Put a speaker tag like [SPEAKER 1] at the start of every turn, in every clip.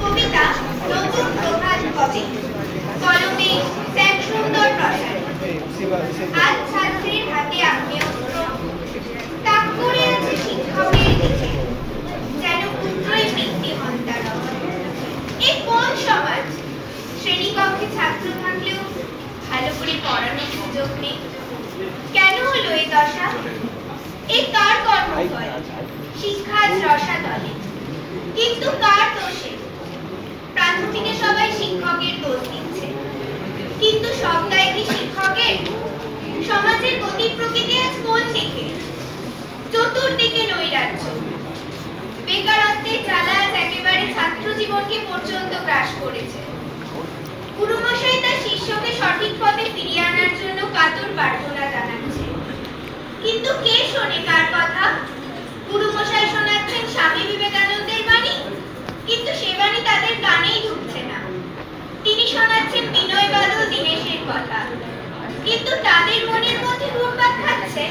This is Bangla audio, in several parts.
[SPEAKER 1] কবিতা আজ ছাত্রীর হাতে আগ্নেয়স্ত্র তাক করে আছে শিক্ষকের দিকে যেন পুত্রই বৃত্তি হন্তার এ কোন সমাজ শ্রেণীকক্ষে ছাত্র থাকলেও ভালো করে পড়ানোর সুযোগ নেই। কেন হলো এই দশা? এ কার কর্মফল শিক্ষার রসাতলে কিন্তু কার দোষে? প্রাথমিকে সবাই শিক্ষকের দোষ দিচ্ছে। কিন্তু সব দায় কি শিক্ষকের? সমাজের গতি প্রকৃতি আজ কোন দিকে? চতুর্দিকে নৈরাজ্য। বেকারত্বের জ্বালা আজ একেবারে ছাত্র জীবনকে পর্যন্ত গ্রাস করেছে। গুরুমশাই তার শিষ্যকে সঠিক পথে ফিরিয়ে আনার জন্য কাতর প্রার্থনা জানাচ্ছে। কিন্তু কে শোনে কার কথা? গুরুমশাই শোনাচ্ছেন স্বামী বিবেকানন্দের বাণী। কিন্তু সে বাণী তাদের কানেই ঢুকছে না। তিনি শোনাচ্ছেন বিনয় বাদল দীনেশের কথা। কিন্তু তাদের মনের মধ্যে ঘুরপাক খাচ্ছে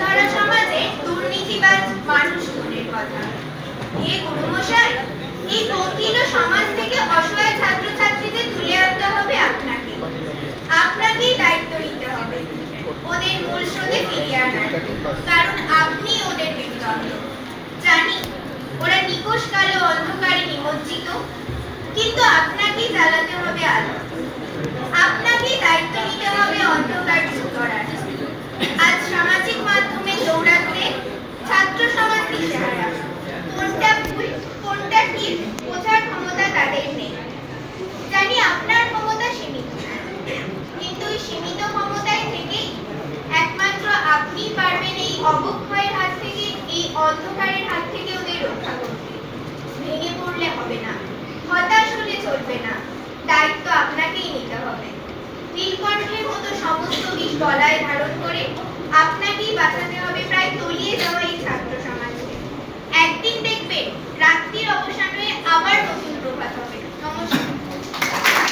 [SPEAKER 1] ধরা সমাজে দুর্নীতিবাজ মানুষগুলোর কথা। হে গুরুমশাই দায়িত্ব